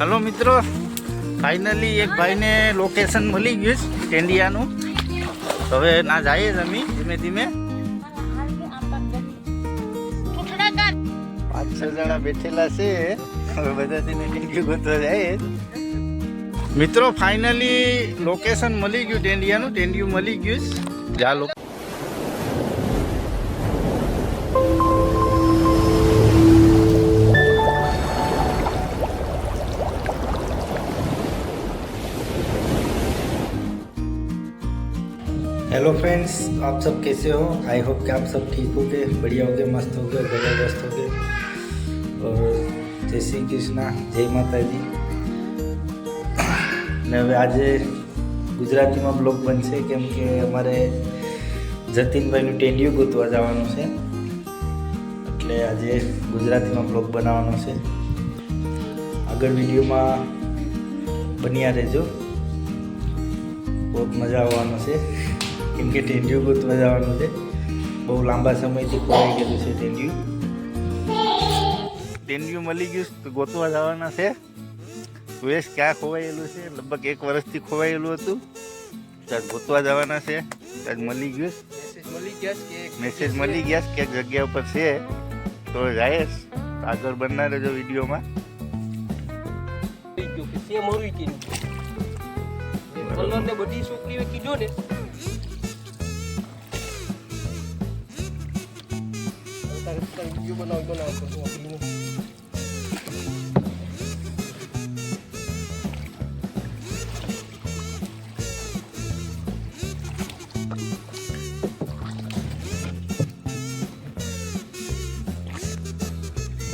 Hello મિત્રો finally એક ભાઈને લોકેશન મળી ગયું છે ટેન્ડિયાનું હવે ના જઈએ જ અમે ધીમે ધીમે. પાંચ છ જણા બેઠેલા છે હવે બધાથી ટેન્ડિયું ગોતવા જાય મિત્રો ફાઇનલી લોકેશન મળી ગયું ટેન્ડિયાનું ટેન્ડિયું મળી ગયું છે. જા લોકો हेलो फ्रेंड्स आप सब कैसे हो आई होप कि आप सब ठीक हो गए बढ़िया हो गए मस्त हो गए जबरदस्त हो गए और જય શ્રી કૃષ્ણ જય માતાજી ને હવે આજે ગુજરાતીમાં બ્લોગ બનશે કેમ કે અમારે જતીનભાઈનું ટેન્ડિયું ગોતવા જવાનું છે એટલે આજે ગુજરાતીમાં બ્લોગ બનાવવાનો છે આગળ વિડીયોમાં બન્યા રહેજો બહુ મજા આવવાનો છે કેમ કે ટેન્ડિયું ગોતવા જવાનું છે. બહુ લાંબા સમયથી ખોવાઈ ગયેલું છે ટેન્ડિયું ટેન્ડિયું મળી ગયું તો ગોતવા જવાના છે. વેશ ક્યાં ખોવાયેલું છે? લગભગ એક વર્ષથી ખોવાયેલું હતું. ત્યાં ગોતવા જવાના છે. ત્યાં મળી ગયું. મળી ગયા મેસેજ મળી ગયા છે ક્યાંક જગ્યા ઉપર છે. તો જાયશ આગળ બનના રહેજો વિડીયોમાં. કે સેમ હોવી કે કલર ને બધી છોકરીઓ કીધો ને. તારે તારે વીડિયો બનાવ બનાવ તો આપીને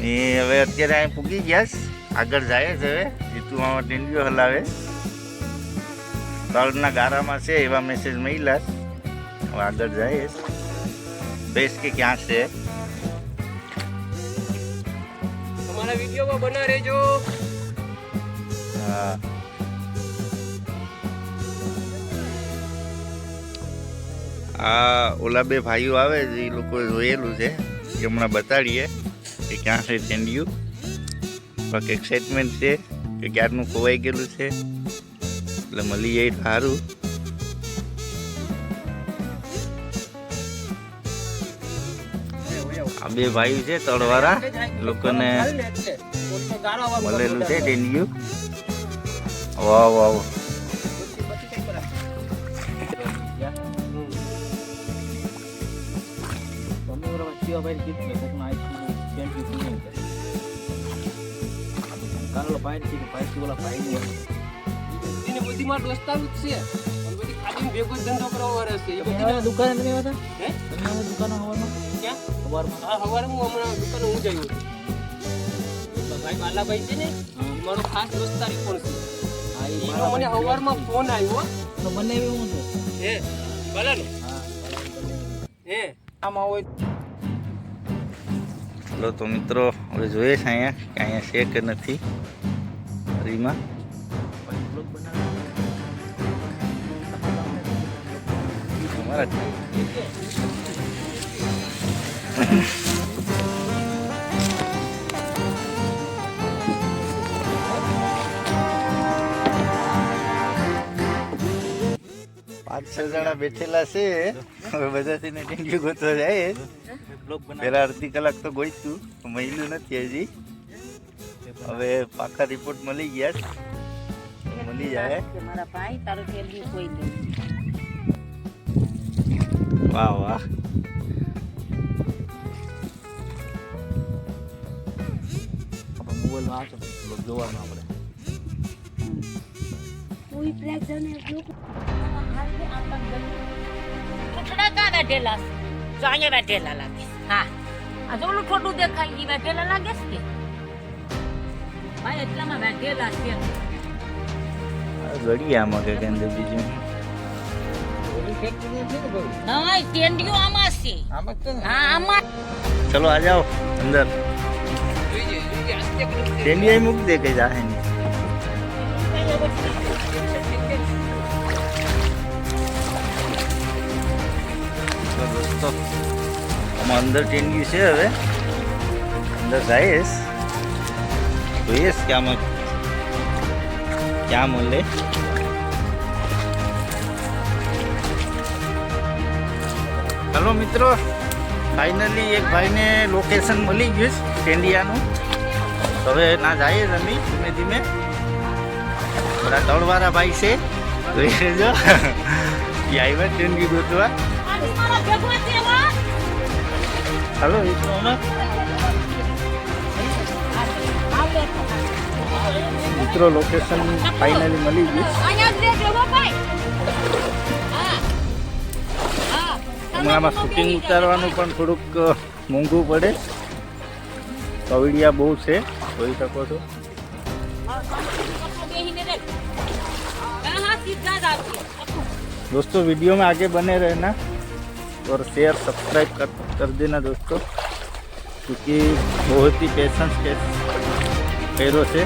ને હવે અત્યારે અહીં પૂગી ગયા. આગળ જાય છે હવે જીતુ મામા ટીંડીઓ હલાવે તળના ગારામાં છે એવા મેસેજ મળ્યા. હવે આગળ જાય બેસ કે ક્યાં છે તમારા વિડીયોમાં બના રહેજો. હા. આ ઓલા બે ભાઈઓ આવે છે એ લોકો જોયેલું છે એ હમણાં બતાડીએ કે ક્યાં છે ટેન્ડિયું બાકી એક્સાઇટમેન્ટ છે કે ક્યારનું ખોવાઈ ગયેલું છે. એટલે મળી જાય સારું બે ભાઈઓ છે તળવાળા લોકોને મળેલું છે ટેન્ડિયું વાહ વાહ એને પાઈ માં દોસ્તારું જ છે. બધી ખાલી ભેગો ધંધો કરવા વાળા છે. એ બધી દુકાને તમે હતા? હે? તમે આ દુકાનો હવામાં ક્યાં? સવારમાં હા સવારે હું હમણાં દુકાને હું જઈ ભાઈ બાલાભાઈ છે ને મારો ખાસ દોસ્તારી પણ છે? હા મને સવારમાં ફોન આવ્યો. તો મને એવું છે? હે બાલાનો હા હે. આમાં હોય ચલો તો મિત્રો હવે જોઈએ છે અહીંયા કે અહીંયા છે કે નથી. હરીમાં પાંચ છ જણા બેઠેલા છે. હવે બધાથી ડેન્ગ્યુ ગોતો જાય. પેલા અડધી કલાક તો ગોઈતું મહિલું નથી હજી. હવે પાકા રિપોર્ટ મળી ગયા મળી જાય. મારા ભાઈ તારું કોઈ નહીં. વાહ વાહ મોબાઈલમાં આવશે જોવાનું આપણે બેઠેલા? જો અહીંયા બેઠેલા લાગે હા. આ જો ઓલું થોડું દેખાય ઈ બેઠેલા લાગે છે કે? ભાઈ એટલામાં બેઠેલા છે. આ ઘડિયામાં કે કેન્દ્ર બીજું? નહીં ટેન્ડિયો આમાં છે. હા આમાં. ચલો આ જાઓ અંદર. આસ્તે મૂકી દે કઈ જાહે દોસ્તો આમાં અંદર ટેન્ડિયું છે હવે. અંદર જઈશ. જોઈએ કે આમાં ક્યાં મળે. હલો મિત્રો ફાઇનલી એક ભાઈને લોકેશન મળી ગયું છે ટેન્ડિયાનું હવે ના જઈએ રમી ધીમે ધીમે. બધા તળવાળા ભાઈ છે. જોઈ લેજો. એ આવ્યા ટેન્ડી ગોતવા. હલો મિત્રો મિત્રો લોકેશન ફાઇનલી મળી ગયું હા એમાં આમાં શૂટિંગ ઉતારવાનું પણ થોડુંક અ, મોંઘું પડે કવડિયા બહુ છે જોઈ શકો છો બેહીને રે હા હા સીધા જ આવશે दोस्तों वीडियो में आगे बने रहना और शेयर सब्सक्राइब कर कर देना दोस्तों क्योंकि बहुत ही पेशेंस के पैरों से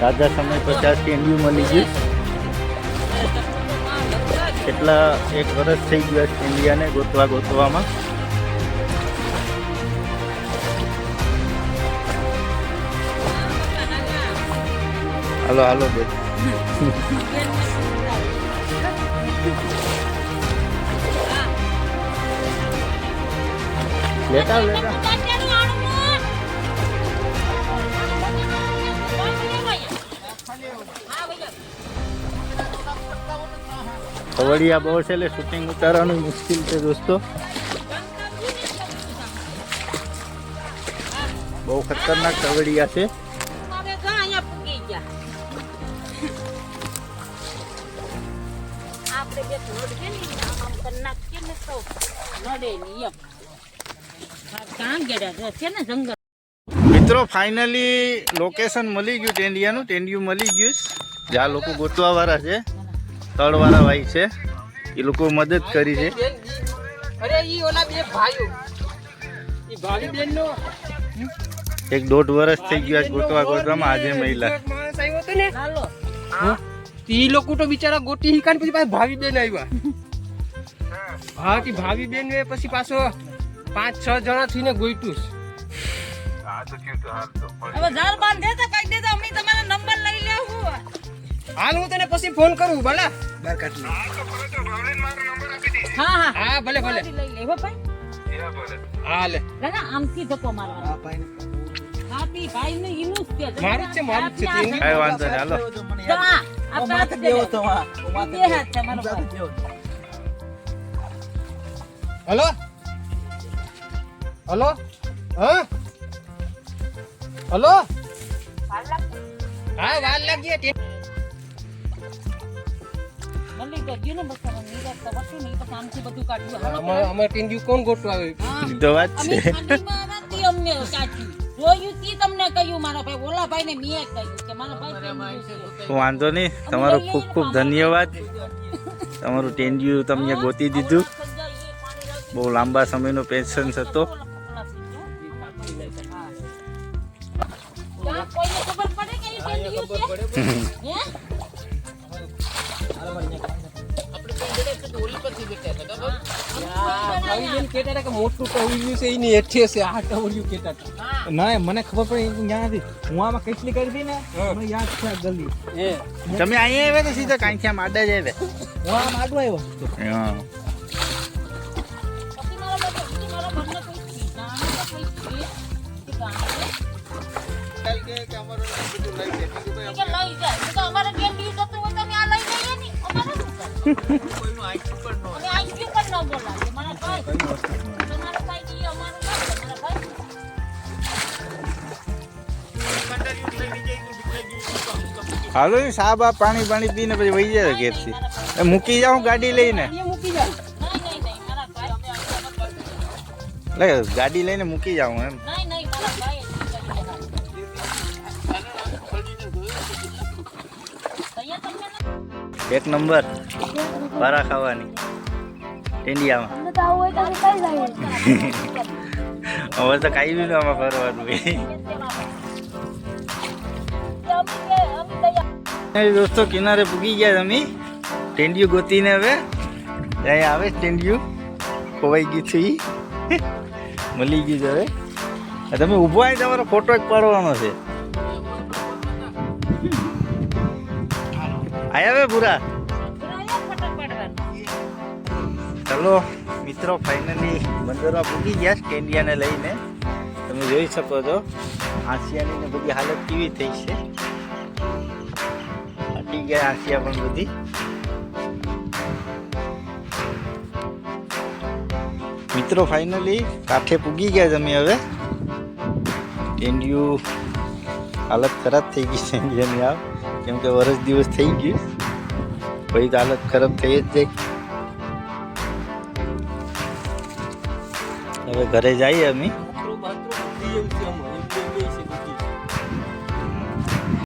તાજા સમય પચાસ કેન્ડ્યુ મળી ગયું કેટલા એક વર્ષ થઈ ગયા છે ઇન્ડિયાને ગોતવા ગોતવામાં. હાલો હાલો બેન લેતા લેતા કવડિયા બહુ છે એટલે શૂટિંગ ઉતારવાનું મુશ્કેલ છે દોસ્તો. બહુ ખતરનાક કવડિયા છે. મિત્રો ફાઇનલી લોકેશન મળી ગયું ટેન્ડિયાનું ટેન્ડિયું મળી ગયું જ્યાં લોકો ગોતવા વાળા છે. તળવાળા ભાઈ છે. એ લોકો મદદ કરી છે. અરે ઈ ઓલા બે ભાઈઓ. ઈ ભાવી બેન નો એક દોઢ વર્ષ થઈ ગયું આજ ગોતવા ગોતવામાં. આજે મહિલા. ઈ લોકો તો બિચારા ગોટી હિકાન પછી પાછા ભાવી બેન આવ્યા. હા તી ભાવી બેન પછી પાછો પાંચ છ જણા થઈને ગોઈટુસ હવે ઝાડ દે તો કઈ દે તો અમે તમારો નંબર લઈ લેવું હાલ હું તને પછી ફોન કરું ભલા. હા હા હા. ભલે ભલે. લઈ લેવો ભાઈ. હા લે. આમથી ધક્કો મારવાનો. હા તી ભાઈ ને ઈનું જ છે. મારું છે, મારું છે, કઈ વાંધો નહીં હાલો. તો આ આ પાંચ દેવો તો બે હાથ છે મારો ભાઈ. હલો? હલો? હા? હલો? હા વાર લાગી અમારે અમારે કોણ? ગોઠવા આવ્યું? હા. તો વાત અમે છે. અમને કાઢ્યું જોયું તી તમને કહ્યું મારા ભાઈ ઓલા ભાઈ મેં કહ્યું કે મારા ભાઈ વાંધો નહીં. તમારો ખૂબ ખૂબ ધન્યવાદ. તમારું ટેન્ડ્યુ તમને ગોતી દીધું. બહુ લાંબા સમયનો પેશન્સ હતો. કોઈને ખબર પડે કે મોટું ટવલિયું છે એની હેઠે છે આ ટવલિયું કહેતા હતા હા. ના મને ખબર પડી ત્યાં હતી હું આમાં કેટલી કરી હતી ને હા. મને યાદ છે આ ગલી હે તમે અહીંયા આવ્યા તો સીધા કાંખ્યા માડા જ આવ્યા હું આમ આડો આવ્યો હા પછી મારા બાબા- પછી મારા બંને કોઈ ઠેકાણે તો કોઈ છે. ઠેકાણે. કે લઈ જાય તો અમારે ટેન્ડિયું જતું હાલો સાહેબ આ પાણી પાણી પીને પછી વહી જાય ઘેરથી. એ મૂકી જાઉં ગાડી લઈને? ગાડી લઈને મૂકી જાઉં એમ. એક નંબર. પારા ખાવાની. ઇન્ડિયામાં હવે તો કાંઈ બી આમાં ફરવાનું. દોસ્તો કિનારે પૂગી ગયા તમે. ટેન્ડિયું ગોતીને હવે ત્યાં આવે ટેન્ડિયું ખોવાઈ ગયું છે. મળી ગયું છે હવે. તમે ઊભો આવી તમારો ફોટો એક પાડવાનો છે. આયા હવે પૂરા ચલો, મિત્રો ફાઇનલી બંદરમાં પૂકી ગયા કેન્ડિયાને લઈને. તમે જોઈ શકો છો આસિયાની બધી હાલત કેવી થઈ છે. અટી ગયા આસિયા પણ બધી. મિત્રો ફાઇનલી કાંઠે પૂગી ગયા તમે હવે. કેન્ડિયું હાલત ખરાબ થઈ ગઈ છે ઇન્ડિયાની આવ. કેમ કે વરસ દિવસ થઈ ગયું પછી તો હાલત ખરાબ થઈ જ જાય હવે ઘરે જઈએ અમે